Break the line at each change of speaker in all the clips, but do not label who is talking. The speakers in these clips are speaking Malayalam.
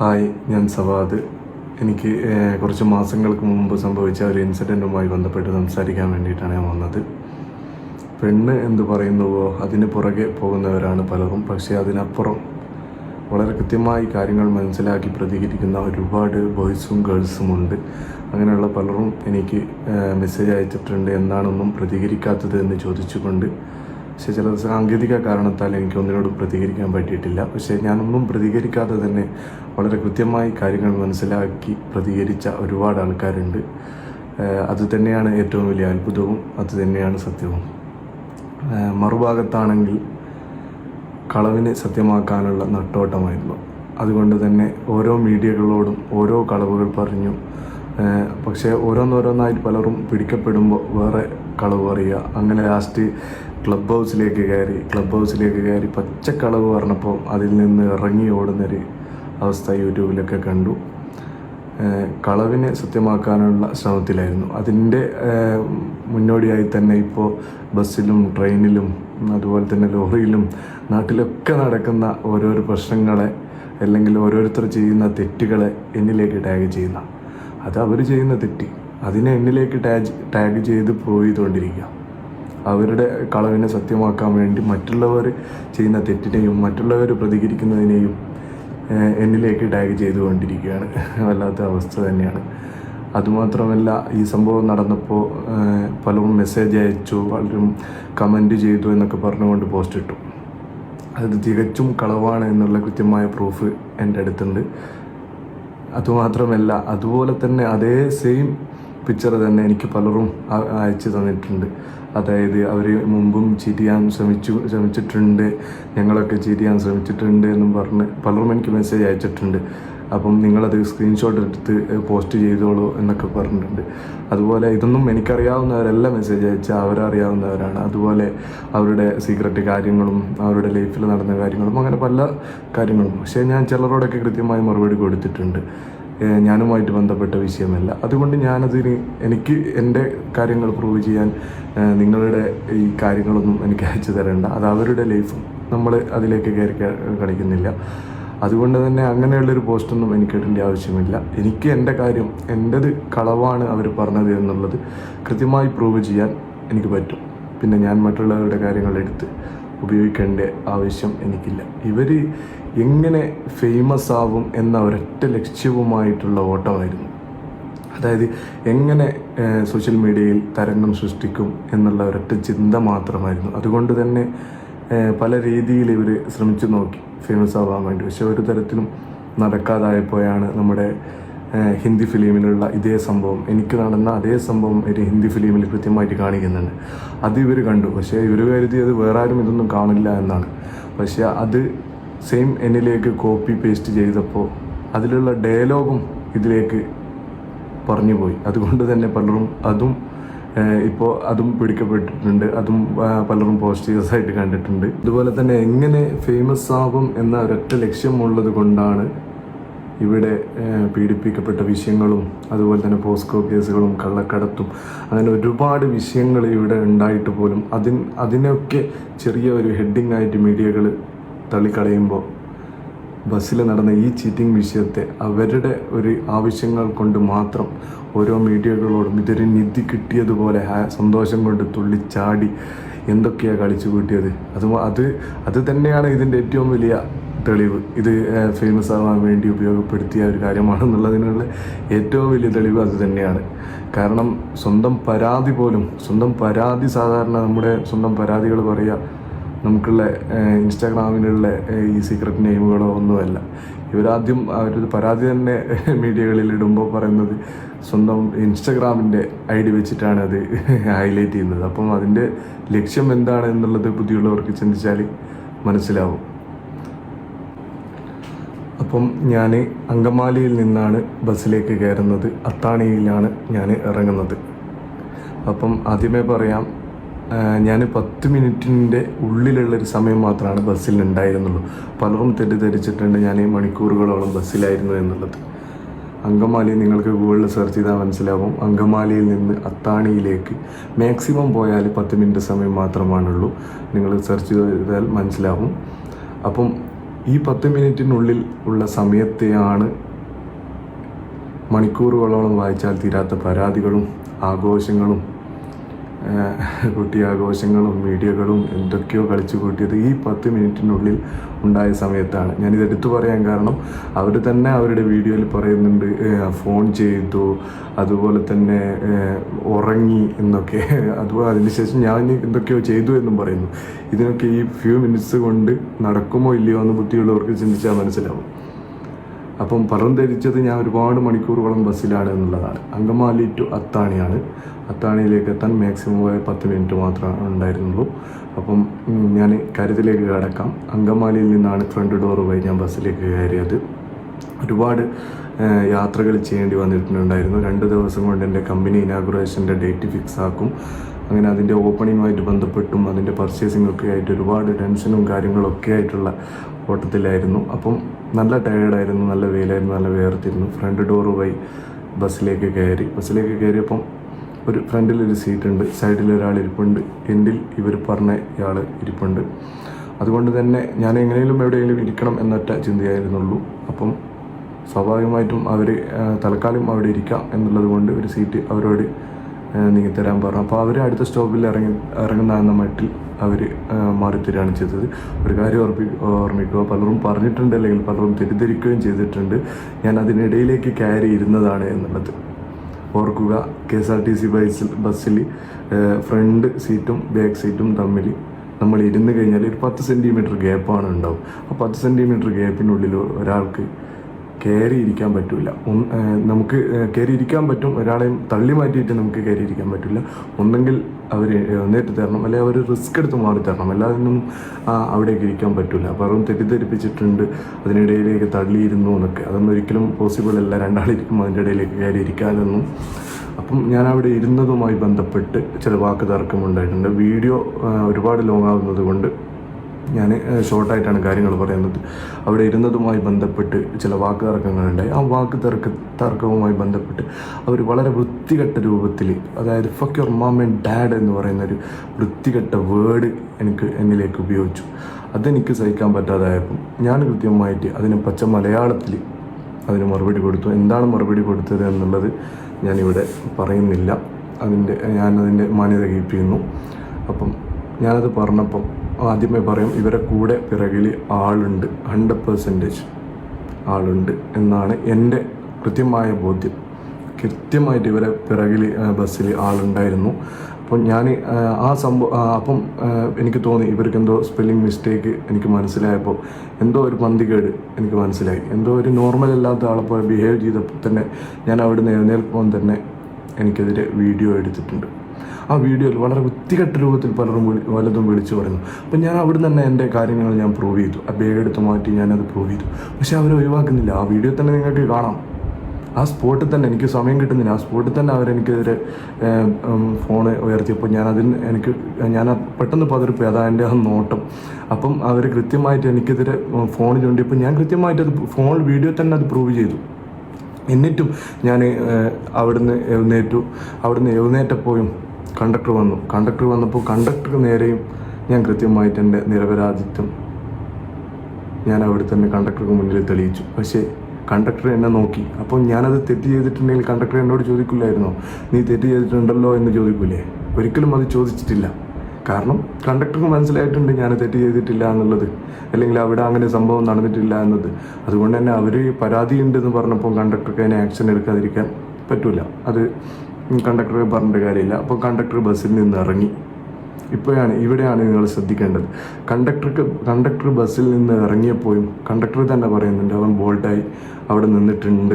ഹായ് ഞാൻ സവാദ്. എനിക്ക് കുറച്ച് മാസങ്ങൾക്ക് മുമ്പ് സംഭവിച്ച ഒരു ഇൻസിഡന്റുമായി ബന്ധപ്പെട്ട് സംസാരിക്കാൻ വേണ്ടിയിട്ടാണ് ഞാൻ വന്നത്. പെണ്ണ് എന്ത് പറയുന്നുവോ അതിന് പുറകെ പോകുന്നവരാണ് പലരും. പക്ഷേ അതിനപ്പുറം വളരെ കൃത്യമായി കാര്യങ്ങൾ മനസ്സിലാക്കി പ്രതികരിക്കുന്ന ഒരുപാട് ബോയ്സും ഗേൾസും ഉണ്ട്. അങ്ങനെയുള്ള പലരും എനിക്ക് മെസ്സേജ് അയച്ചിട്ടുണ്ട്. എന്താണൊന്നും പ്രതികരിക്കാത്തത് എന്ന് ചോദിച്ചുകൊണ്ട് പക്ഷേ ചില സാങ്കേതിക കാരണത്താൽ എനിക്ക് ഒന്നിനോട് പ്രതികരിക്കാൻ പറ്റിയിട്ടില്ല. പക്ഷേ ഞാനൊന്നും പ്രതികരിക്കാതെ തന്നെ വളരെ കൃത്യമായി കാര്യങ്ങൾ മനസ്സിലാക്കി പ്രതികരിച്ച ഒരുപാട് ആൾക്കാരുണ്ട്. അത് തന്നെയാണ് ഏറ്റവും വലിയ അത്ഭുതവും അത് തന്നെയാണ് സത്യവും. മറുഭാഗത്താണെങ്കിൽ കളവിനെ സത്യമാക്കാനുള്ള നട്ടോട്ടമായിരുന്നു. അതുകൊണ്ട് തന്നെ ഓരോ മീഡിയകളോടും ഓരോ കളവുകൾ പറഞ്ഞു പക്ഷേ ഓരോന്നോരോന്നായി പലരും പിടിക്കപ്പെടുമ്പോൾ വേറെ കളവ് പറയുക അങ്ങനെ ലാസ്റ്റ് ക്ലബ് ഹൗസിലേക്ക് കയറി ക്ലബ് ഹൗസിലേക്ക് കയറി പച്ചക്കളവ് പറഞ്ഞപ്പോൾ അതിൽ നിന്ന് ഇറങ്ങി ഓടുന്നൊരു അവസ്ഥ യൂട്യൂബിലൊക്കെ കണ്ടു. കളവിനെ സത്യമാക്കാനുള്ള ശ്രമത്തിലായിരുന്നു. അതിന്റെ മുന്നോടിയായി തന്നെ ഇപ്പോൾ ബസ്സിലും ട്രെയിനിലും അതുപോലെ തന്നെ ലോറിയിലും നാട്ടിലൊക്കെ നടക്കുന്ന ഓരോരോ പ്രശ്നങ്ങളെ അല്ലെങ്കിൽ ഓരോരുത്തർ ചെയ്യുന്ന തെറ്റുകളെ എന്നിലേക്ക് ടാഗ് ചെയ്യുന്ന അത് അവർ ചെയ്യുന്ന തെറ്റ്. അതിനെ എന്നിലേക്ക് ടാഗ് ടാഗ് ചെയ്ത് പോയിക്കൊണ്ടിരിക്കുക. അവരുടെ കളവിനെ സത്യമാക്കാൻ വേണ്ടി മറ്റുള്ളവർ ചെയ്യുന്ന തെറ്റിനെയും മറ്റുള്ളവർ പ്രതികരിക്കുന്നതിനെയും എന്നിലേക്ക് ടാഗ് ചെയ്തുകൊണ്ടിരിക്കുകയാണ്. വല്ലാത്ത അവസ്ഥ തന്നെയാണ്. അതുമാത്രമല്ല ഈ സംഭവം നടന്നപ്പോൾ പലരും മെസ്സേജ് അയച്ചു പലരും കമന്റ് ചെയ്തു എന്നൊക്കെ പറഞ്ഞുകൊണ്ട് പോസ്റ്റ് ഇട്ടു. അത് തികച്ചും കളവാണ് എന്നുള്ള കൃത്യമായ പ്രൂഫ് എന്റെ അടുത്തുണ്ട്. അതുമാത്രമല്ല അതുപോലെ തന്നെ അതേ സെയിം പിക്ചർ തന്നെ എനിക്ക് പലരും അയച്ചു തന്നിട്ടുണ്ട്. അതായത് അവർ മുമ്പും ചെയ്യാൻ ശ്രമിച്ചു ശ്രമിച്ചിട്ടുണ്ട് ഞങ്ങളൊക്കെ ചെയ്യാൻ ശ്രമിച്ചിട്ടുണ്ട് എന്നും പറഞ്ഞ് പലരും എനിക്ക് മെസ്സേജ് അയച്ചിട്ടുണ്ട്. അപ്പം നിങ്ങളത് സ്ക്രീൻഷോട്ട് എടുത്ത് പോസ്റ്റ് ചെയ്തോളൂ എന്നൊക്കെ പറഞ്ഞിട്ടുണ്ട്. അതുപോലെ ഇതൊന്നും എനിക്കറിയാവുന്നവരല്ല മെസ്സേജ് അയച്ചാൽ അവരറിയാവുന്നവരാണ്. അതുപോലെ അവരുടെ സീക്രട്ട് കാര്യങ്ങളും അവരുടെ ലൈഫിൽ നടന്ന കാര്യങ്ങളും അങ്ങനെ പല കാര്യങ്ങളും. പക്ഷേ ഞാൻ ചിലരോടൊക്കെ കൃത്യമായി മറുപടി കൊടുത്തിട്ടുണ്ട്. ഞാനുമായിട്ട് ബന്ധപ്പെട്ട വിഷയമല്ല. അതുകൊണ്ട് ഞാനതിന് എനിക്ക് എന്റെ കാര്യങ്ങൾ പ്രൂവ് ചെയ്യാൻ നിങ്ങളുടെ ഈ കാര്യങ്ങളൊന്നും എനിക്ക് അയച്ചു തരേണ്ട. അത് അവരുടെ ലൈഫും നമ്മൾ അതിലേക്ക് കയറി കളിക്കുന്നില്ല. അതുകൊണ്ട് തന്നെ അങ്ങനെയുള്ളൊരു പോസ്റ്റൊന്നും എനിക്ക് ഇടേണ്ട ആവശ്യമില്ല. എനിക്ക് എന്റെ കാര്യം എന്റെത് കളവാണ് അവർ പറഞ്ഞത് എന്നുള്ളത് കൃത്യമായി പ്രൂവ് ചെയ്യാൻ എനിക്ക് പറ്റും. പിന്നെ ഞാൻ മറ്റുള്ളവരുടെ കാര്യങ്ങൾ എടുത്ത് ഉപയോഗിക്കേണ്ട ആവശ്യം എനിക്കില്ല. ഇവർ എങ്ങനെ ഫേമസ് ആവും എന്ന ഒരൊറ്റ ലക്ഷ്യവുമായിട്ടുള്ള ഓട്ടമായിരുന്നു. അതായത് എങ്ങനെ സോഷ്യൽ മീഡിയയിൽ തരംഗം സൃഷ്ടിക്കും എന്നുള്ള ഒരൊറ്റ ചിന്ത മാത്രമായിരുന്നു. അതുകൊണ്ട് തന്നെ പല രീതിയിൽ ഇവർ ശ്രമിച്ചു നോക്കി ഫേമസ് ആവാൻ വേണ്ടി. പക്ഷെ ഒരു തരത്തിലും നടക്കാതായപ്പോഴാണ് നമ്മുടെ ഹിന്ദി ഫിലിമിലുള്ള ഇതേ സംഭവം. എനിക്ക് നടന്ന അതേ സംഭവം ഒരു ഹിന്ദി ഫിലിമിൽ കൃത്യമായിട്ട് കാണിക്കുന്നുണ്ട്. അത് ഇവർ കണ്ടു. പക്ഷേ ഇവർ കരുതി അത് വേറെ ആരും ഇതൊന്നും കാണില്ല എന്നാണ്. പക്ഷേ അത് സെയിം എന്നിലേക്ക് കോപ്പി പേസ്റ്റ് ചെയ്തപ്പോൾ അതിലുള്ള ഡയലോഗും ഇതിലേക്ക് പറഞ്ഞു പോയി. അതുകൊണ്ട് തന്നെ പലരും അതും ഇപ്പോൾ അതും പിടിക്കപ്പെട്ടിട്ടുണ്ട്. അതും പലരും പോസിറ്റീവ്സ് ആയിട്ട് കണ്ടിട്ടുണ്ട്. അതുപോലെ തന്നെ എങ്ങനെ ഫേമസ് ആകും എന്ന ഒരൊറ്റ ലക്ഷ്യമുള്ളത് കൊണ്ടാണ് ഇവിടെ പീഡിപ്പിക്കപ്പെട്ട വിഷയങ്ങളും അതുപോലെ തന്നെ പോസ്കോ കേസുകളും കള്ളക്കടത്തും അങ്ങനെ ഒരുപാട് വിഷയങ്ങൾ ഇവിടെ ഉണ്ടായിട്ട് പോലും അതിൻ അതിനൊക്കെ ചെറിയ ഒരു ഹെഡിങ് ആയിട്ട് മീഡിയകൾ തള്ളിക്കളയുമ്പോൾ ബസ്സിൽ നടന്ന ഈ ചീറ്റിംഗ് വിഷയത്തെ അവരുടെ ഒരു ആവശ്യങ്ങൾ കൊണ്ട് മാത്രം ഓരോ മീഡിയകളോടും ഇതൊരു നിധി കിട്ടിയതുപോലെ സന്തോഷം കൊണ്ട് തുള്ളിച്ചാടി എന്തൊക്കെയാണ് കളിച്ചു കൂട്ടിയത്? അത് അത് അത് തന്നെയാണ് ഇതിന്റെ ഏറ്റവും വലിയ തെളിവ്. ഇത് ഫേമസ് ആവാൻ വേണ്ടി ഉപയോഗപ്പെടുത്തിയ ഒരു കാര്യമാണെന്നുള്ളതിനുള്ള ഏറ്റവും വലിയ തെളിവ് അത് തന്നെയാണ്. കാരണം സ്വന്തം പരാതി പോലും സ്വന്തം പരാതി സാധാരണ നമ്മുടെ സ്വന്തം പരാതികൾ പറയുക നമുക്കുള്ള ഇൻസ്റ്റാഗ്രാമിലുള്ള ഈ സീക്രട്ട് നെയിമുകളോ ഒന്നുമല്ല. ഇവരാദ്യം അവരൊരു പരാതി തന്നെ മീഡിയകളിൽ ഇടുമ്പോൾ പറയുന്നത് സ്വന്തം ഇൻസ്റ്റാഗ്രാമിന്റെ ഐ ഡി വെച്ചിട്ടാണ് അത് ഹൈലൈറ്റ് ചെയ്യുന്നത്. അപ്പം അതിന്റെ ലക്ഷ്യം എന്താണ് എന്നുള്ളത് ബുദ്ധിയുള്ളവർക്ക് ചിന്തിച്ചാൽ മനസ്സിലാവും. അപ്പം ഞാൻ അങ്കമാലിയിൽ നിന്നാണ് ബസ്സിലേക്ക് കയറുന്നത്. അത്താണിയിലാണ് ഞാൻ ഇറങ്ങുന്നത്. അപ്പം ആദ്യമേ പറയാം ഞാൻ പത്ത് മിനിറ്റിന്റെ ഉള്ളിലുള്ളൊരു സമയം മാത്രമാണ് ബസ്സിൽ ഉണ്ടായിരുന്നുള്ളൂ. പലരും തെറ്റിദ്ധരിച്ചിട്ടുണ്ട് ഞാൻ ഈ മണിക്കൂറുകളോളം ബസ്സിലായിരുന്നു എന്നുള്ളത്. അങ്കമാലി നിങ്ങൾക്ക് ഗൂഗിളിൽ സെർച്ച് ചെയ്താൽ മനസ്സിലാവും. അങ്കമാലിയിൽ നിന്ന് അത്താണിയിലേക്ക് മാക്സിമം പോയാൽ പത്ത് മിനിറ്റ് സമയം മാത്രമാണുള്ളൂ. നിങ്ങൾ സെർച്ച് ചെയ്താൽ മനസ്സിലാവും. അപ്പം ഈ പത്ത് മിനിറ്റിനുള്ളിൽ ഉള്ള സമയത്തെയാണ് മണിക്കൂറുകളോളം വായിച്ചാൽ തീരാത്ത പരാതികളും ആഘോഷങ്ങളും ഏഹ്, കുട്ടിയാഘോഷങ്ങളും വീഡിയോകളും എന്തൊക്കെയോ കളിച്ചു കൂട്ടിയത് ഈ പത്ത് മിനിറ്റിനുള്ളിൽ ഉണ്ടായ സമയത്താണ്. ഞാനിത് എടുത്തു പറയാൻ കാരണം അവർ തന്നെ അവരുടെ വീഡിയോയിൽ പറയുന്നുണ്ട് ഫോൺ ചെയ്തു അതുപോലെ തന്നെ ഉറങ്ങി എന്നൊക്കെ. അതുപോലെ അതിനുശേഷം ഞാൻ എന്തൊക്കെയോ ചെയ്തു എന്നും പറയുന്നു. ഇതിനൊക്കെ ഈ ഫ്യൂ മിനിറ്റ്സ് കൊണ്ട് നടക്കുമോ ഇല്ലയോ എന്ന് ബുദ്ധിയുള്ളവർക്ക് ചിന്തിച്ചാൽ മനസ്സിലാവും. അപ്പം പറം ധരിച്ചത് ഞാൻ ഒരുപാട് മണിക്കൂറുകളും ബസ്സിലാണ് എന്നുള്ളതാണ്. അങ്കമാലി ടു അത്താണിയാണ്. അത്താണിയിലേക്ക് എത്താൻ മാക്സിമം പോയ പത്ത് മിനിറ്റ് മാത്രമേ ഉണ്ടായിരുന്നുള്ളൂ. അപ്പം ഞാൻ കാര്യത്തിലേക്ക് കടക്കാം. അങ്കമാലിയിൽ നിന്നാണ് ഫ്രണ്ട് ഡോർ വഴി ഞാൻ ബസ്സിലേക്ക് കയറിയത്. ഒരുപാട് യാത്രകൾ ചെയ്യേണ്ടി വന്നിട്ടുണ്ടായിരുന്നു. രണ്ട് ദിവസം കൊണ്ട് എന്റെ കമ്പനി ഇനാഗുറേഷന്റെ ഡേറ്റ് ഫിക്സ് ആക്കും. അങ്ങനെ അതിന്റെ ഓപ്പണിങ്ങുമായിട്ട് ബന്ധപ്പെട്ടും അതിന്റെ പർച്ചേസിംഗ് ഒക്കെ ആയിട്ട് ഒരുപാട് ടെൻഷനും കാര്യങ്ങളൊക്കെ ആയിട്ടുള്ള ഓട്ടത്തിലായിരുന്നു. അപ്പം നല്ല ടയേർഡായിരുന്നു നല്ല വെയിലായിരുന്നു നല്ല വേർത്തിരുന്നു ഫ്രണ്ട് ഡോർ വഴി ബസ്സിലേക്ക് കയറി. ബസ്സിലേക്ക് കയറിയപ്പം ഒരു ഫ്രണ്ടിലൊരു സീറ്റ് ഉണ്ട് സൈഡിൽ ഒരാൾ ഇരിപ്പുണ്ട് എൻഡിൽ ഇവർ പറഞ്ഞ ഇയാൾ ഇരിപ്പുണ്ട്. അതുകൊണ്ട് തന്നെ ഞാൻ എങ്ങനെയും എവിടെയെങ്കിലും ഇരിക്കണം എന്നൊറ്റ ചിന്തയായിരുന്നുള്ളൂ. അപ്പം സ്വാഭാവികമായിട്ടും അവർ തൽക്കാലം അവിടെ ഇരിക്കാം എന്നുള്ളത് കൊണ്ട് ഒരു സീറ്റ് അവരോട് നീങ്ങിത്തരാൻ പറഞ്ഞു. അപ്പോൾ അവർ അടുത്ത സ്റ്റോപ്പിൽ ഇറങ്ങി ഇറങ്ങുന്ന എന്ന മട്ടിൽ അവർ മാറിത്തരികയാണ് ചെയ്തത്. ഒരു കാര്യം ഓർപ്പി ഓർമ്മിക്കുക പലരും പറഞ്ഞിട്ടുണ്ട് അല്ലെങ്കിൽ പലരും തെറ്റിദ്ധരിക്കുകയും ചെയ്തിട്ടുണ്ട്. ഞാൻ അതിനിടയിലേക്ക് കയറി ഇരുന്നതാണ് എന്നുള്ളത്. ഓർക്കുക K S R T C ബസ്സിൽ ബസ്സിൽ ഫ്രണ്ട് സീറ്റും ബാക്ക് സീറ്റും തമ്മിൽ നമ്മൾ ഇരുന്ന് കഴിഞ്ഞാൽ ഒരു പത്ത് സെന്റിമീറ്റർ ഗ്യാപ്പാണ് ഉണ്ടാവും. ആ പത്ത് സെന്റിമീറ്റർ ഗ്യാപ്പിനുള്ളിൽ ഒരാൾക്ക് കയറി ഇരിക്കാൻ പറ്റില്ല നമുക്ക് കയറി ഇരിക്കാൻ പറ്റും ഒരാളെയും തള്ളി മാറ്റിയിട്ട് നമുക്ക് കയറി ഇരിക്കാൻ പറ്റില്ല ഒന്നെങ്കിൽ അവർ എഴുന്നേറ്റ് തരണം. അല്ലെങ്കിൽ അവർ റിസ്ക് എടുത്ത് മാറി തരണം. അല്ലാതെ ഒന്നും അവിടേക്ക് ഇരിക്കാൻ പറ്റില്ല അപ്പോൾ അവരും തെറ്റിദ്ധരിപ്പിച്ചിട്ടുണ്ട്. അതിനിടയിലേക്ക് തള്ളിയിരുന്നു എന്നൊക്കെ. അതൊന്നും ഒരിക്കലും പോസിബിൾ അല്ല. രണ്ടാളിരിക്കും അതിന്റെ ഇടയിലേക്ക് കയറി ഇരിക്കാനൊന്നും അപ്പം ഞാൻ അവിടെ ഇരുന്നതുമായി ബന്ധപ്പെട്ട് ചില വാക്ക് തർക്കമുണ്ടായിട്ടുണ്ട്. വീഡിയോ ഒരുപാട് ലോങ് ആവുന്നത് കൊണ്ട് ഞാൻ ഷോർട്ടായിട്ടാണ് കാര്യങ്ങൾ പറയുന്നത്. അവിടെ ഇരുന്നതുമായി ബന്ധപ്പെട്ട് ചില വാക്ക് തർക്കങ്ങളുണ്ടായി ആ വാക്ക് തർക്ക തർക്കവുമായി ബന്ധപ്പെട്ട് അവർ വളരെ വൃത്തികെട്ട രൂപത്തിൽ അതായത് fuck your mom and dad എന്ന് പറയുന്ന ഒരു വൃത്തികെട്ട വേർഡ് എനിക്ക് എന്നിലേക്ക് ഉപയോഗിച്ചു. അതെനിക്ക് സഹിക്കാൻ പറ്റാതായപ്പം ഞാൻ കൃത്യമായിട്ട് അതിന് പച്ച മലയാളത്തിൽ അതിന് മറുപടി കൊടുത്തു. എന്താണ് മറുപടി കൊടുത്തത് എന്നുള്ളത് ഞാനിവിടെ പറയുന്നില്ല. അതിന്റെ ഞാനതിന്റെ മാന്യത കീപ്പ് ചെയ്യുന്നു അപ്പം ഞാനത് പറഞ്ഞപ്പം ആദ്യമേ പറയും ഇവരെ കൂടെ പിറകിൽ ആളുണ്ട് ഹൺഡ്രഡ് പെർസെന്റേജ് ആളുണ്ട് എന്നാണ് എന്റെ കൃത്യമായ ബോധ്യം. കൃത്യമായിട്ട് ഇവരെ പിറകിൽ ബസ്സിൽ ആളുണ്ടായിരുന്നു. അപ്പോൾ ഞാൻ ആ സംഭവം അപ്പം എനിക്ക് തോന്നി ഇവർക്ക് എന്തോ സ്പെല്ലിംഗ് മിസ്റ്റേക്ക് എനിക്ക് മനസ്സിലായപ്പോൾ എന്തോ ഒരു പന്തികേട് എനിക്ക് മനസ്സിലായി. എന്തോ ഒരു നോർമൽ അല്ലാത്ത ആളെ പോലെ ബിഹേവ് ചെയ്തപ്പോൾ തന്നെ ഞാൻ അവിടെ നിന്ന് എഴുന്നേൽക്കുമ്പോൾ തന്നെ എനിക്കെതിരെ വീഡിയോ എടുത്തിട്ടുണ്ട്. ആ വീഡിയോയിൽ വളരെ വൃത്തികെട്ട രൂപത്തിൽ പലരും വലതും വിളിച്ചു പറയുന്നു. അപ്പം ഞാൻ അവിടെ തന്നെ എന്റെ കാര്യങ്ങൾ ഞാൻ പ്രൂവ് ചെയ്തു. ആ ബാഗ് എടുത്ത് മാറ്റി ഞാനത് പ്രൂവ് ചെയ്തു. പക്ഷേ അവർ ഒഴിവാക്കുന്നില്ല. ആ വീഡിയോ തന്നെ നിങ്ങൾക്ക് കാണാം. ആ സ്പോട്ടിൽ തന്നെ എനിക്ക് സമയം കിട്ടുന്നില്ല. ആ സ്പോട്ടിൽ തന്നെ അവരെനിക്കെതിരെ ഫോൺ ഉയർത്തിയപ്പോൾ ഞാൻ എനിക്ക് ഞാൻ പെട്ടെന്ന് പതിരിപ്പോയി അതാ എന്റെ ആ നോട്ടം. അപ്പം അവർ കൃത്യമായിട്ട് എനിക്കെതിരെ ഫോൺ ചൂണ്ടിയപ്പോൾ ഞാൻ കൃത്യമായിട്ട് അത് ഫോൺ വീഡിയോ തന്നെ അത് പ്രൂവ് ചെയ്തു. എന്നിട്ടും ഞാൻ അവിടുന്ന് എഴുന്നേറ്റു. അവിടുന്ന് എഴുന്നേറ്റപ്പോഴും കണ്ടക്ടർ വന്നു. കണ്ടക്ടർ വന്നപ്പോൾ കണ്ടക്ടർക്ക് നേരെയും ഞാൻ കൃത്യമായിട്ട് എന്റെ നിരപരാധിത്വം ഞാൻ അവിടെ തന്നെ കണ്ടക്ടർക്ക് മുന്നിൽ തെളിയിച്ചു. പക്ഷേ കണ്ടക്ടർ എന്നെ നോക്കി. അപ്പോൾ ഞാനത് തെറ്റ് ചെയ്തിട്ടുണ്ടെങ്കിൽ കണ്ടക്ടർ എന്നോട് ചോദിക്കില്ലായിരുന്നോ? നീ തെറ്റ് ചെയ്തിട്ടുണ്ടല്ലോ എന്ന് ചോദിക്കൂലേ? ഒരിക്കലും അത് ചോദിച്ചിട്ടില്ല. കാരണം കണ്ടക്ടർക്ക് മനസ്സിലായിട്ടുണ്ട് ഞാൻ തെറ്റ് ചെയ്തിട്ടില്ല എന്നുള്ളത്. അല്ലെങ്കിൽ അവിടെ അങ്ങനെ സംഭവം നടന്നിട്ടില്ല എന്നത്. അതുകൊണ്ട് തന്നെ അവർ പരാതിയുണ്ട് എന്ന് പറഞ്ഞപ്പോൾ കണ്ടക്ടർക്ക് അതിനെ ആക്ഷൻ എടുക്കാതിരിക്കാൻ പറ്റില്ല അത് കണ്ടക്ടർ പറഞ്ഞിട്ട് കാര്യമില്ല. അപ്പോൾ കണ്ടക്ടർ ബസ്സിൽ നിന്ന് ഇറങ്ങി. ഇപ്പോഴാണ് ഇവിടെയാണ് നിങ്ങൾ ശ്രദ്ധിക്കേണ്ടത്. കണ്ടക്ടർക്ക് കണ്ടക്ടർ ബസ്സിൽ നിന്ന് ഇറങ്ങിയപ്പോഴും കണ്ടക്ടർ തന്നെ പറയുന്നുണ്ട് അവൻ ബോൾട്ടായി അവിടെ നിന്നിട്ടുണ്ട്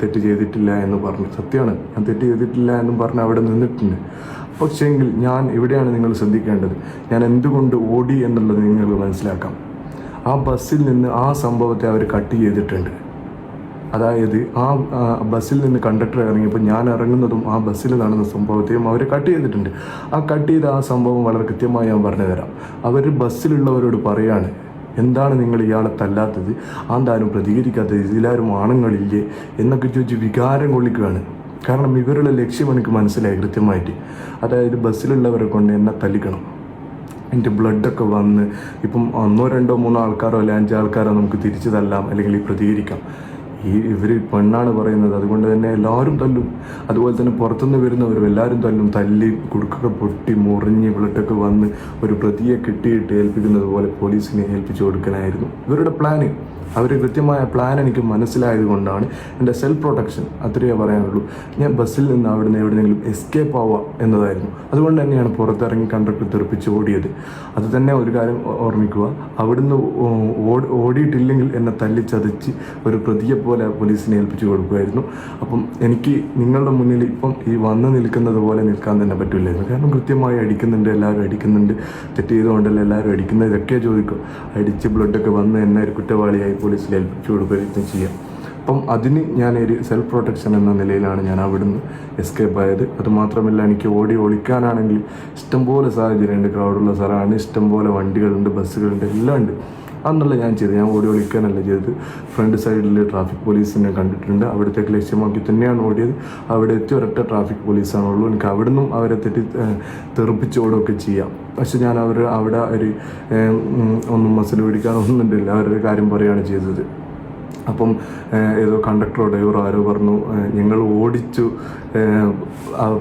തെറ്റ് ചെയ്തിട്ടില്ല എന്ന് പറഞ്ഞു. സത്യമാണ് ഞാൻ തെറ്റ് ചെയ്തിട്ടില്ല എന്ന് പറഞ്ഞ് അവിടെ നിന്നിട്ടുണ്ട്. പക്ഷേങ്കിൽ ഞാൻ ഇവിടെയാണ് നിങ്ങൾ ശ്രദ്ധിക്കേണ്ടത്. ഞാൻ എന്തുകൊണ്ട് ഓടി എന്നുള്ളത് നിങ്ങൾ മനസ്സിലാക്കാം. ആ ബസ്സിൽ നിന്ന് ആ സംഭവത്തെ അവർ കട്ട് ചെയ്തിട്ടുണ്ട്. അതായത് ആ ബസ്സിൽ നിന്ന് കണ്ടക്ടർ ഇറങ്ങിയപ്പോൾ ഞാൻ ഇറങ്ങുന്നതും ആ ബസ്സിൽ നടന്ന സംഭവത്തെയും അവർ കട്ട് ചെയ്തിട്ടുണ്ട്. ആ കട്ട് ചെയ്ത ആ സംഭവം വളരെ കൃത്യമായി ഞാൻ പറഞ്ഞുതരാം അവർ ബസ്സിലുള്ളവരോട് പറയാണ് എന്താണ് നിങ്ങൾ ഇയാളെ തല്ലാത്തത്? ആന്താരും പ്രതികരിക്കാത്തത് ഇതിലാരും ആണുങ്ങളില്ലേ? എന്നൊക്കെ ചോദിച്ച് വികാരം കൊള്ളിക്കുകയാണ്. കാരണം ഇവരുടെ ലക്ഷ്യം എനിക്ക് മനസ്സിലായി കൃത്യമായിട്ട്. അതായത് ബസ്സിലുള്ളവരെ കൊണ്ട് എന്നെ തല്ലിക്കണം. എന്റെ ബ്ലഡൊക്കെ വന്ന് ഇപ്പം ഒന്നോ രണ്ടോ മൂന്നോ ആൾക്കാരോ അല്ലെങ്കിൽ അഞ്ച് ആൾക്കാരോ നമുക്ക് തിരിച്ചു തല്ലാം അല്ലെങ്കിൽ പ്രതികരിക്കാം. ഈ ഇവർ പെണ്ണാണ് പറയുന്നത്. അതുകൊണ്ട് തന്നെ എല്ലാവരും തല്ലും. അതുപോലെ തന്നെ പുറത്തുനിന്ന് വരുന്നവരും എല്ലാവരും തല്ലും. തല്ലി കുടുക്കൊക്കെ പൊട്ടി മുറിഞ്ഞ് ബ്ലഡൊക്കെ വന്ന് ഒരു പ്രതിയെ കിട്ടിയിട്ട് ഏൽപ്പിക്കുന്നത് പോലെ പോലീസിനെ ഏൽപ്പിച്ചു കൊടുക്കാനായിരുന്നു ഇവരുടെ പ്ലാന് അവർ കൃത്യമായ പ്ലാൻ എനിക്ക് മനസ്സിലായത് കൊണ്ടാണ് എന്റെ സെൽഫ് പ്രൊട്ടക്ഷൻ അത്രയേ പറയാനുള്ളൂ. ഞാൻ ബസ്സിൽ നിന്ന് അവിടെ നിന്ന് എവിടെയെങ്കിലും എസ്കേപ്പ് ആവുക എന്നതായിരുന്നു. അതുകൊണ്ട് തന്നെയാണ് പുറത്തിറങ്ങി കണ്ടക്ടർ തെറിപ്പിച്ച് ഓടിയത്. അത് തന്നെ ഒരു കാര്യം ഓർമ്മിക്കുക. അവിടുന്ന് ഓടിയിട്ടില്ലെങ്കിൽ എന്നെ തല്ലിച്ചതച്ച് ഒരു പ്രതിയെ പോലെ പോലീസിനെ ഏൽപ്പിച്ചു കൊടുക്കുമായിരുന്നു. അപ്പം എനിക്ക് നിങ്ങളുടെ മുന്നിൽ ഇപ്പം ഈ വന്ന് നിൽക്കുന്നത് പോലെ നിൽക്കാൻ തന്നെ പറ്റില്ലായിരുന്നു. കാരണം കൃത്യമായി അടിക്കുന്നുണ്ട് എല്ലാവരും അടിക്കുന്നുണ്ട്. തെറ്റ് ചെയ്തുകൊണ്ടല്ല എല്ലാവരും അടിക്കുന്നത്? ഇതൊക്കെ ചോദിക്കും. അടിച്ച് ബ്ലഡൊക്കെ വന്ന് എന്നെ ഒരു കുറ്റവാളിയായി പോലീസിൽ ഏൽപ്പിച്ചു കൊടുക്കുകയും ചെയ്യാം. അപ്പം അതിന് ഞാനൊരു സെൽഫ് പ്രൊട്ടക്ഷൻ എന്ന നിലയിലാണ് ഞാൻ അവിടുന്ന് എസ്കേപ്പ് ആയത്. അതുമാത്രമല്ല എനിക്ക് ഓടി ഒളിക്കാനാണെങ്കിൽ ഇഷ്ടംപോലെ സാഹചര്യമുണ്ട്. ക്രൗഡുള്ള സ്ഥലമാണ്. ഇഷ്ടംപോലെ വണ്ടികളുണ്ട് ബസ്സുകളുണ്ട് എല്ലാം ഉണ്ട്. അന്നല്ല ഞാൻ ചെയ്തത്. ഞാൻ ഓടി ഒളിക്കാനല്ല ചെയ്തത്. ഫ്രണ്ട് സൈഡിൽ ട്രാഫിക് പോലീസിനെ കണ്ടിട്ടുണ്ട്. അവിടത്തേക്ക് ലക്ഷ്യമാക്കി തന്നെയാണ് ഓടിയത്. അവിടെ എത്തി ഒരൊറ്റ ട്രാഫിക് പോലീസാണുള്ളൂ എനിക്ക് അവിടുന്ന് അവരെ തെറ്റി തെറിപ്പിച്ച് ചെയ്യാം. പക്ഷെ ഞാൻ അവർ അവിടെ ഒരു ഒന്നും മസിൽ പിടിക്കാനൊന്നും ഇല്ല അവരൊരു കാര്യം പറയുകയാണ് ചെയ്തത്. അപ്പം ഏതോ കണ്ടക്ടറോ ഡ്രൈവറോ ആരോ പറഞ്ഞു ഞങ്ങൾ ഓടിച്ചു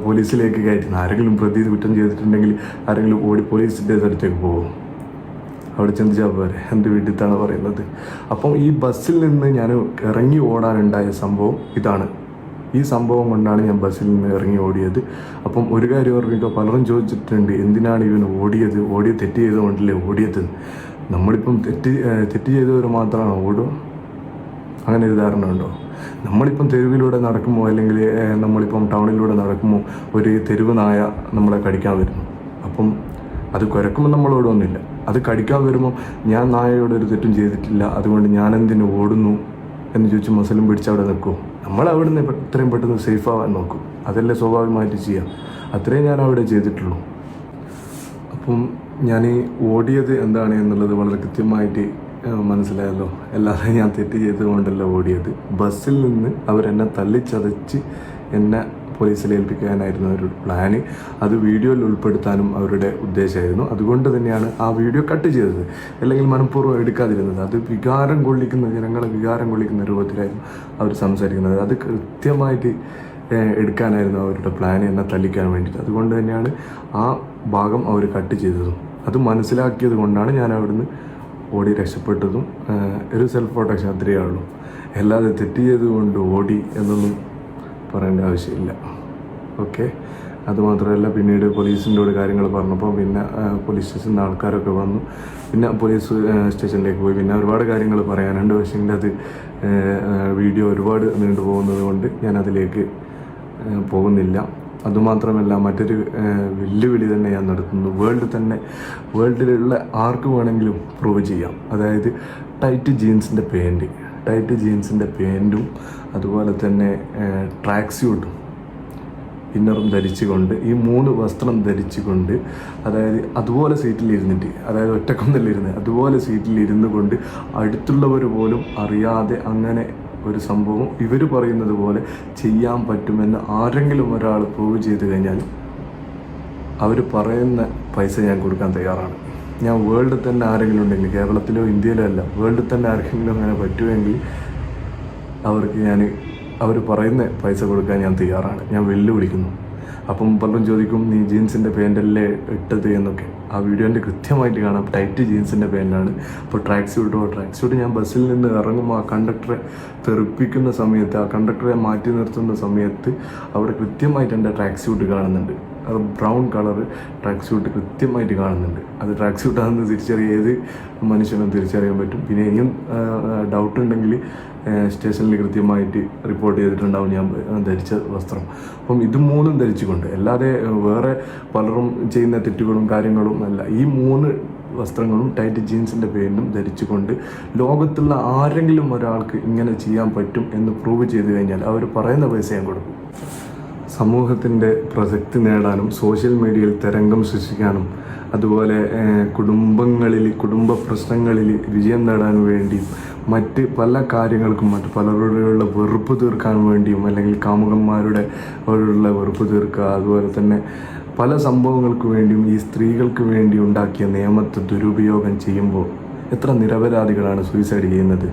പോലീസിലേക്ക് കയറ്റുന്നു ആരെങ്കിലും പ്രതി കുറ്റം ചെയ്തിട്ടുണ്ടെങ്കിൽ ആരെങ്കിലും ഓടി പോലീസിന്റെ സ്ഥലത്തേക്ക് പോകും. അവിടെ ചിന്തിച്ചാൽ പോരെ. എന്റെ വീട്ടിൽ തന്നെ പറയുന്നത്? അപ്പം ഈ ബസ്സിൽ നിന്ന് ഞാൻ ഇറങ്ങി ഓടാനുണ്ടായ സംഭവം ഇതാണ്. ഈ സംഭവം കൊണ്ടാണ് ഞാൻ ബസ്സിൽ നിന്ന് ഇറങ്ങി ഓടിയത്. അപ്പം ഒരു കാര്യം ഓർമ്മിക്കുക പലരും ചോദിച്ചിട്ടുണ്ട് എന്തിനാണ് ഇവൻ ഓടിയത്? ഓടിയ തെറ്റ് ചെയ്തുകൊണ്ടല്ലേ ഓടിയത്? നമ്മളിപ്പം തെറ്റ് തെറ്റ് ചെയ്തവർ മാത്രമാണ് ഓടും? അങ്ങനെ ഒരു ധാരണ ഉണ്ടോ? നമ്മളിപ്പം തെരുവിലൂടെ നടക്കുമോ? അല്ലെങ്കിൽ നമ്മളിപ്പം ടൗണിലൂടെ നടക്കുമോ? ഒരു തെരുവ് നായ നമ്മളെ കടിക്കാൻ വരുന്നു. അപ്പം അത് കുരക്കുമ്പോൾ നമ്മൾ ഓടുമൊന്നുമില്ല അത് കടിക്കാൻ വരുമ്പോൾ ഞാൻ നായയോട് ഒരു തെറ്റും ചെയ്തിട്ടില്ല. അതുകൊണ്ട് ഞാൻ എന്തിനു ഓടുന്നു? എന്ന് ചോദിച്ച് മസലും പിടിച്ച് അവിടെ നിൽക്കും. നമ്മൾ അവിടെ നിന്ന് എത്രയും പെട്ടെന്ന് സേഫ് ആവാൻ നോക്കും. അതല്ലേ സ്വാഭാവികമായിട്ട് ചെയ്യാം. അത്രയും ഞാൻ അവിടെ ചെയ്തിട്ടുള്ളൂ. അപ്പം ഞാൻ ഓടിയത് എന്താണ് എന്നുള്ളത് വളരെ കൃത്യമായിട്ട് മനസ്സിലായല്ലോ. അല്ലാതെ ഞാൻ തെറ്റ് ചെയ്തുകൊണ്ടല്ല ഓടിയത്. ബസ്സിൽ നിന്ന് അവരെന്നെ തല്ലിച്ചതച്ച് എന്നെ പോലീസിൽ ഏൽപ്പിക്കാനായിരുന്നു ഒരു പ്ലാന്. അത് വീഡിയോയിൽ ഉൾപ്പെടുത്താനും അവരുടെ ഉദ്ദേശമായിരുന്നു. അതുകൊണ്ട് തന്നെയാണ് ആ വീഡിയോ കട്ട് ചെയ്തത്. അല്ലെങ്കിൽ മനഃപൂർവം എടുക്കാതിരുന്നത്. അത് വികാരം കൊള്ളിക്കുന്ന ജനങ്ങളെ വികാരം കൊള്ളിക്കുന്ന രൂപത്തിലായിരുന്നു അവർ സംസാരിക്കുന്നത്. അത് കൃത്യമായിട്ട് എടുക്കാനായിരുന്നു അവരുടെ പ്ലാൻ എന്നെ തല്ലിക്കാൻ വേണ്ടിയിട്ട്. അതുകൊണ്ട് തന്നെയാണ് ആ ഭാഗം അവർ കട്ട് ചെയ്തതും. അത് മനസ്സിലാക്കിയത് കൊണ്ടാണ് ഞാൻ അവിടുന്ന് ഓടി രക്ഷപ്പെട്ടതും ഒരു സെൽഫ് പ്രൊട്ടക്ഷൻ അത്രയേ ഉള്ളൂ. അല്ലാതെ തെറ്റ് ചെയ്തുകൊണ്ട് ഓടി എന്നൊന്നും പറയേണ്ട ആവശ്യമില്ല. ഓക്കെ? അതുമാത്രമല്ല പിന്നീട് പോലീസിന്റെ കൂടെ കാര്യങ്ങൾ പറഞ്ഞപ്പോൾ പിന്നെ പോലീസ് സ്റ്റേഷനിൽ ആൾക്കാരൊക്കെ വന്നു. പിന്നെ പോലീസ് സ്റ്റേഷനിലേക്ക് പോയി. പിന്നെ ഒരുപാട് കാര്യങ്ങൾ പറയാനുണ്ട് പക്ഷേ എന്റെ അത് വീഡിയോ ഒരുപാട് നീണ്ടു പോകുന്നത് കൊണ്ട് ഞാൻ അതിലേക്ക് പോകുന്നില്ല. അതുമാത്രമല്ല മറ്റൊരു വെല്ലുവിളി തന്നെ ഞാൻ നടത്തുന്നു. വേൾഡ് തന്നെ വേൾഡിലുള്ള ആർക്ക് വേണമെങ്കിലും പ്രൂവ് ചെയ്യാം. അതായത് ടൈറ്റ് ജീൻസിന്റെ പാന്റ് ടൈറ്റ് ജീൻസിന്റെ പാന്റും അതുപോലെ തന്നെ ട്രാക്ക് സ്യൂട്ടും ഇന്നറും ധരിച്ചുകൊണ്ട് ഈ മൂന്ന് വസ്ത്രം ധരിച്ചുകൊണ്ട് അതായത് അതുപോലെ സീറ്റിൽ ഇരുന്നിട്ട് അതായത് ഒറ്റക്കൊന്നല്ലിരുന്ന് അതുപോലെ സീറ്റിൽ ഇരുന്നു കൊണ്ട് അടുത്തുള്ളവർ പോലും അറിയാതെ അങ്ങനെ ഒരു സംഭവം ഇവർ പറയുന്നത് പോലെ ചെയ്യാൻ പറ്റുമെന്ന് ആരെങ്കിലും ഒരാൾ പ്രൂവ് ചെയ്ത് കഴിഞ്ഞാൽ അവർ പറയുന്ന പൈസ ഞാൻ കൊടുക്കാൻ തയ്യാറാണ്. ഞാൻ വേൾഡിൽ തന്നെ ആരെങ്കിലും ഉണ്ടെങ്കിൽ കേരളത്തിലോ ഇന്ത്യയിലോ അല്ല വേൾഡിൽ തന്നെ ആർക്കെങ്കിലും അങ്ങനെ പറ്റുമെങ്കിൽ അവർക്ക് ഞാൻ അവർ പറയുന്ന പൈസ കൊടുക്കാൻ ഞാൻ തയ്യാറാണ്. ഞാൻ വെല്ലുവിളിക്കുന്നു. അപ്പം പലരും ചോദിക്കും നീ ജീൻസിന്റെ പാന്റല്ലേ ഇട്ടത്? എന്നൊക്കെ. ആ വീഡിയോന്റെ കൃത്യമായിട്ട് കാണാം. ടൈറ്റ് ജീൻസിന്റെ പാന്റാണ് അപ്പോൾ ട്രാക്ക് സ്യൂട്ടോ ട്രാക്ക് സ്യൂട്ട് ഞാൻ ബസ്സിൽ നിന്ന് ഇറങ്ങുമ്പോൾ ആ കണ്ടക്ടറെ തെറിപ്പിക്കുന്ന സമയത്ത് ആ കണ്ടക്ടറെ മാറ്റി നിർത്തുന്ന സമയത്ത് അവിടെ കൃത്യമായിട്ട് എന്റെ ട്രാക്ക് സ്യൂട്ട് കാണുന്നുണ്ട്. ബ്രൗൺ കളർ ട്രാക്ക് സ്യൂട്ട് കൃത്യമായിട്ട് കാണുന്നുണ്ട്. അത് ട്രാക്ക് സ്യൂട്ടാണെന്ന് തിരിച്ചറിയ ഏത് മനുഷ്യനും തിരിച്ചറിയാൻ പറ്റും. പിന്നെ ഇനിയും ഡൗട്ട് ഉണ്ടെങ്കിൽ സ്റ്റേഷനിൽ കൃത്യമായിട്ട് റിപ്പോർട്ട് ചെയ്തിട്ടുണ്ടാവും ഞാൻ ധരിച്ച വസ്ത്രം. അപ്പം ഇത് മൂന്നും ധരിച്ചുകൊണ്ട് അല്ലാതെ വേറെ പലരും ചെയ്യുന്ന തെറ്റുകളും കാര്യങ്ങളും അല്ല. ഈ മൂന്ന് വസ്ത്രങ്ങളും ടൈറ്റ് ജീൻസിന്റെ പേരിലും ധരിച്ചുകൊണ്ട് ലോകത്തുള്ള ആരെങ്കിലും ഒരാൾക്ക് ഇങ്ങനെ ചെയ്യാൻ പറ്റും എന്ന് പ്രൂവ് ചെയ്തു കഴിഞ്ഞാൽ അവർ പറയുന്ന പൈസ ഞാൻ കൊടുക്കും. സമൂഹത്തിന്റെ പ്രസക്തി നേടാനും സോഷ്യൽ മീഡിയയിൽ തരംഗം സൃഷ്ടിക്കാനും അതുപോലെ കുടുംബങ്ങളിൽ കുടുംബ പ്രശ്നങ്ങളിൽ വിജയം നേടാൻ വേണ്ടിയും മറ്റ് പല കാര്യങ്ങൾക്കും മറ്റ് പലരോടുള്ള വെറുപ്പ് തീർക്കാൻ വേണ്ടിയും അല്ലെങ്കിൽ കാമുകന്മാരുടെ അവരോടുള്ള വെറുപ്പ് തീർക്കുക അതുപോലെ തന്നെ പല സംഭവങ്ങൾക്ക് വേണ്ടിയും ഈ സ്ത്രീകൾക്ക് വേണ്ടി ഉണ്ടാക്കിയ നിയമത്തെ ദുരുപയോഗം ചെയ്യുമ്പോൾ എത്ര നിരപരാധികളാണ് സൂയിസൈഡ് ചെയ്യുന്നത്?